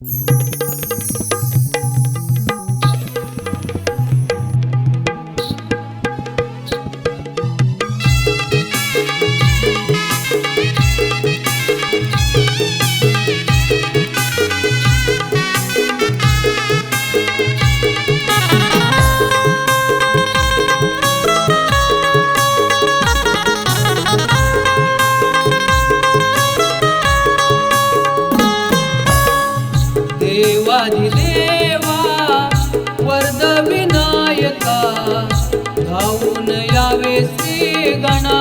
Música देवाधिदेवा Varad Vinayaka धावून यावे श्री गणा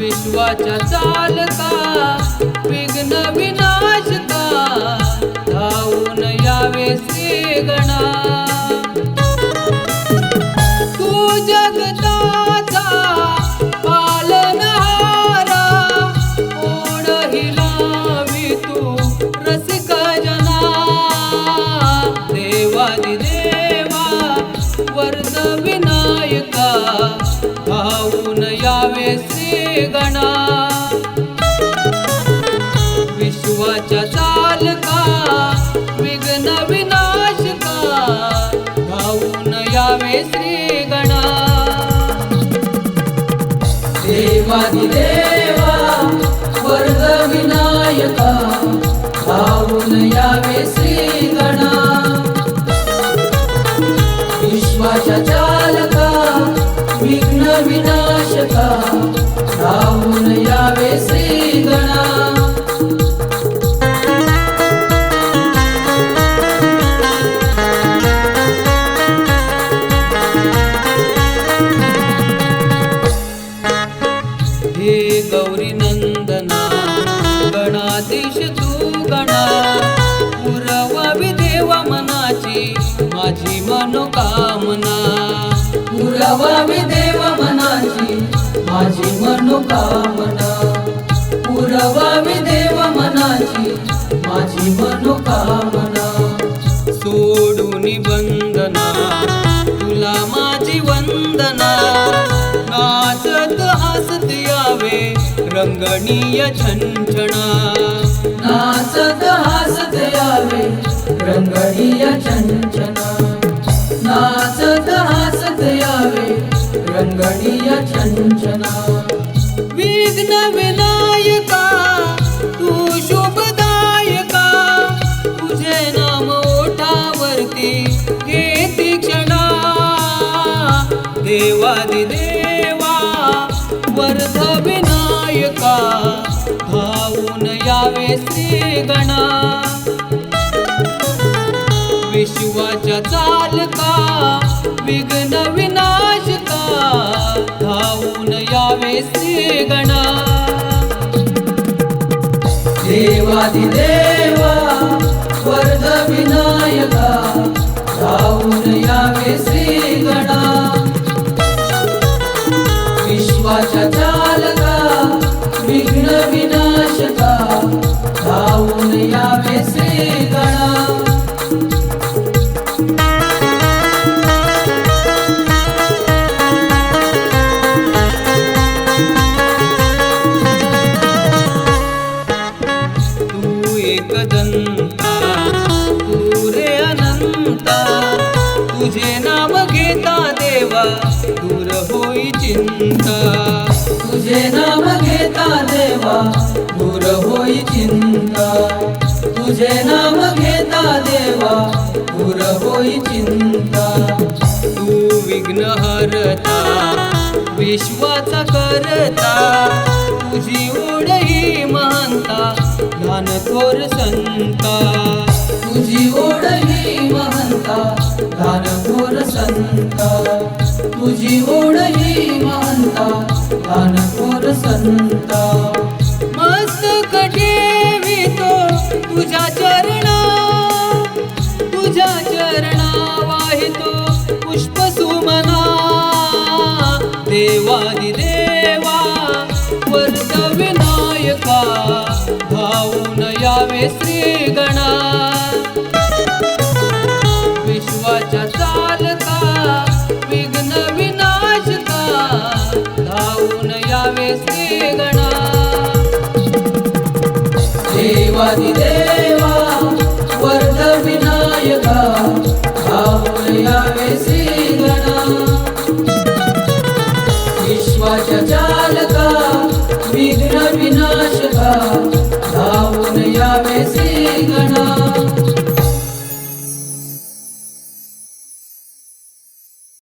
विश्वाच्या चालका विघ्न विनाशका धावून यावे श्री गणा तू जगता जाऊन यावे श्री गणा विश्वाच्या चालका विघ्न विनाशका भाऊन यावे श्री गणा देवादिदेवा वर्ग विनायका भाऊन यावे श्री गणा विश्वाच्या चालका विनाशका धावून यावे श्री गणा हे देवा मनाची माझी मनोकामना. पुरवा मी माझी मनोकामना. पुरवावी देव मनाची माझी मनोकामना. सोडून बंदना तुला माझी वंदना. नाचत हसत यावे रंगणीय छंछणा. नाचत हसत यावे रंगणीय छंछणा. छंछणा विघ्न विनायका तू शुभदायका. तुझे नाम ओठावरती घेती क्षणा. देवादिदेवा वर्ध विनायका भाऊन यावे श्री गणा विश्वाच्या चालका यावे श्री गणा देवादिदेवा वर्ध विनायका धावून यावे श्री देवा दूर होई चिंता. तुझे नाम घेता देवा दूर होई चिंता. तुझे नाम घेता देवा दूर होई चिंता. तू विघ्न हरता विश्वाचा करता तुझी ओढही महानता ज्ञान थोर संता. तुझी ओढही महंता ज्ञान थोर संता. तुझी ओढही मानता ज्ञान थोर संता मस्तक ठेवितो तुझ्या चरणा. तुझ्या चरणा वाहितो पुष्प सुमना. देवादिदेवा वर्त विनायका भाऊन यावे श्री गणा देवादी वर्ध विनायका विश्वाच्या चालका विघ्न विनाशका धावून या श्री गणा